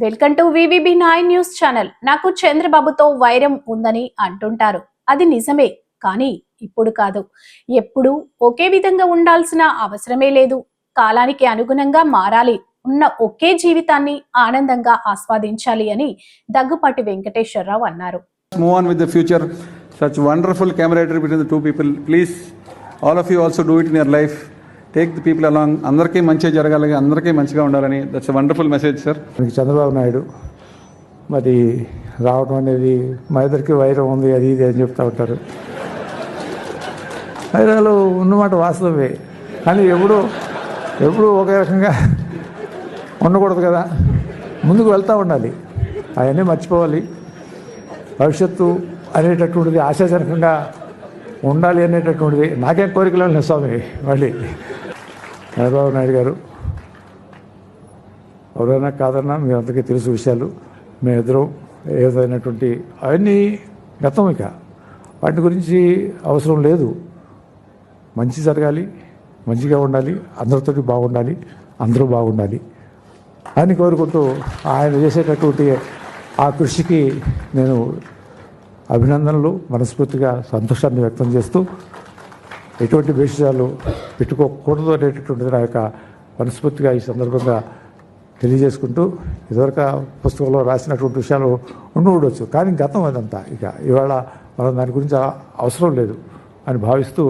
Welcome to VVB nine news channel నాకు చంద్రబాబుతో వైరం ఉందని అంటుంటారు అది నిజమే కానీ ఇప్పుడు కాదు ఎప్పుడు ఒకే విధంగా ఉండాల్సిన అవసరమే లేదు కాలానికి అనుగుణంగా మారాలి ఉన్న ఒకే జీవితాన్ని ఆనందంగా ఆస్వాదించాలి అని దగ్గుపాటి వెంకటేశ్వరరావు అన్నారు move on with the future. Such wonderful camaraderie between the two people. Please, all of you also do it in your life. Take the people along అందరికీ మంచిగా జరగాలి అందరికీ మంచిగా ఉండాలని. దట్స్ వండర్ఫుల్ మెసేజ్ సార్ మనకి చంద్రబాబు నాయుడు మరి రావడం అనేది మా ఇద్దరికి వైరం ఉంది అది ఇది అని చెప్తూ ఉంటారు. వైరాలు ఉన్నమాట వాస్తవమే. కానీ ఎప్పుడు ఎప్పుడు ఒకే రకంగా ఉండకూడదు కదా. ముందుకు వెళ్తూ ఉండాలి. అవన్నీ మర్చిపోవాలి. భవిష్యత్తు అనేటటువంటిది ఆశాజనకంగా ఉండాలి అనేటటువంటిది నాకేం కోరికలు స్వామి మళ్ళీ. చంద్రబాబు నాయుడు గారు. ఎవరైనా కాదన్నా మీ అందరికీ తెలుసు విషయాలు. మేమిద్దరం ఏదైనటువంటి అవన్నీ గతం ఇక. వాటి గురించి అవసరం లేదు. మంచి జరగాలి మంచిగా ఉండాలి అందరితో బాగుండాలి అందరూ బాగుండాలి అని కోరుకుంటూ ఆయన చేసేటటువంటి ఆ కృషికి నేను అభినందనలు మనస్ఫూర్తిగా సంతోషాన్ని వ్యక్తం చేస్తూ ఎటువంటి విషయాలు పెట్టుకోకూడదు అనేటటువంటిది నా యొక్క మనస్ఫూర్తిగా ఈ సందర్భంగా తెలియజేసుకుంటూ ఇదివరకు పుస్తకంలో రాసినటువంటి విషయాలు ఉండి ఉండొచ్చు. కానీ గతం అదంతా ఇక ఇవాళ మనం దాని గురించి అవసరం లేదు అని భావిస్తూ